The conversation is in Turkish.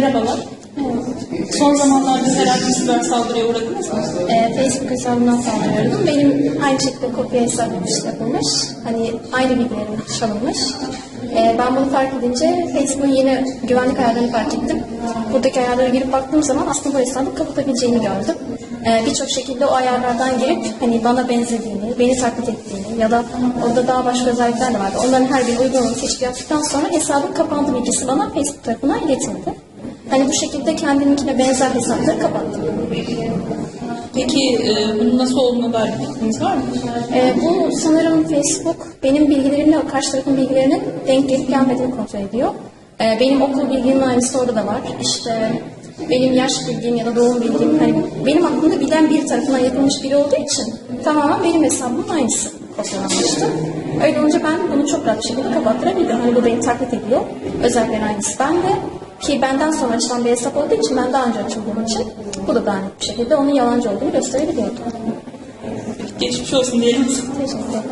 merhabalar. Son zamanlarda herhangi bir siber saldırıya uğradınız mı? Ee, Facebook hesabından saldırıyordum. Benim aynı şekilde kopya hesap yapılmış. Hani aynı bilgilerim çalınmış. Ee, ben bunu fark edince Facebook'un yeni güvenlik ayarlarını fark ettim. Buradaki ayarlara girip baktığım zaman aslında bu hesabı kapatabileceğini gördüm. Ee, Birçok şekilde o ayarlardan girip hani bana benzediğini, beni taklit ettiğini ya da orada daha başka özellikler de vardı. Onların her biri uygulamalı seçip yaptıktan sonra hesabın kapandı bilgisi bana Facebook tarafından iletildi. Hani bu şekilde kendiminkine benzer hesapları kapattım. Peki e, bunun nasıl olduğuna dair bir fikriniz var mı? Ee, bu sanırım Facebook benim bilgilerimle karşı tarafın bilgilerinin denk gelip gelmediğini kontrol ediyor. Ee, benim okul bilgimin aynısı orada da var. İşte benim yaş bilgim ya da doğum bilgim, hani benim aklımda bilen bir tarafından yapılmış biri olduğu için tamamen benim hesabımın aynısı kopyalanmıştı. Öyle olunca ben bunu çok rahat bir şekilde kapattırabildim. Hani bu beni taklit ediyor. Özelliklerin aynısı bende. Ki benden sonra açılan bir hesap olduğu için ben daha önce açıldığım için bu da daha net bir şekilde onun yalancı olduğunu gösterebiliyordu. Geçmiş olsun diyelim. Teşekkür ederim.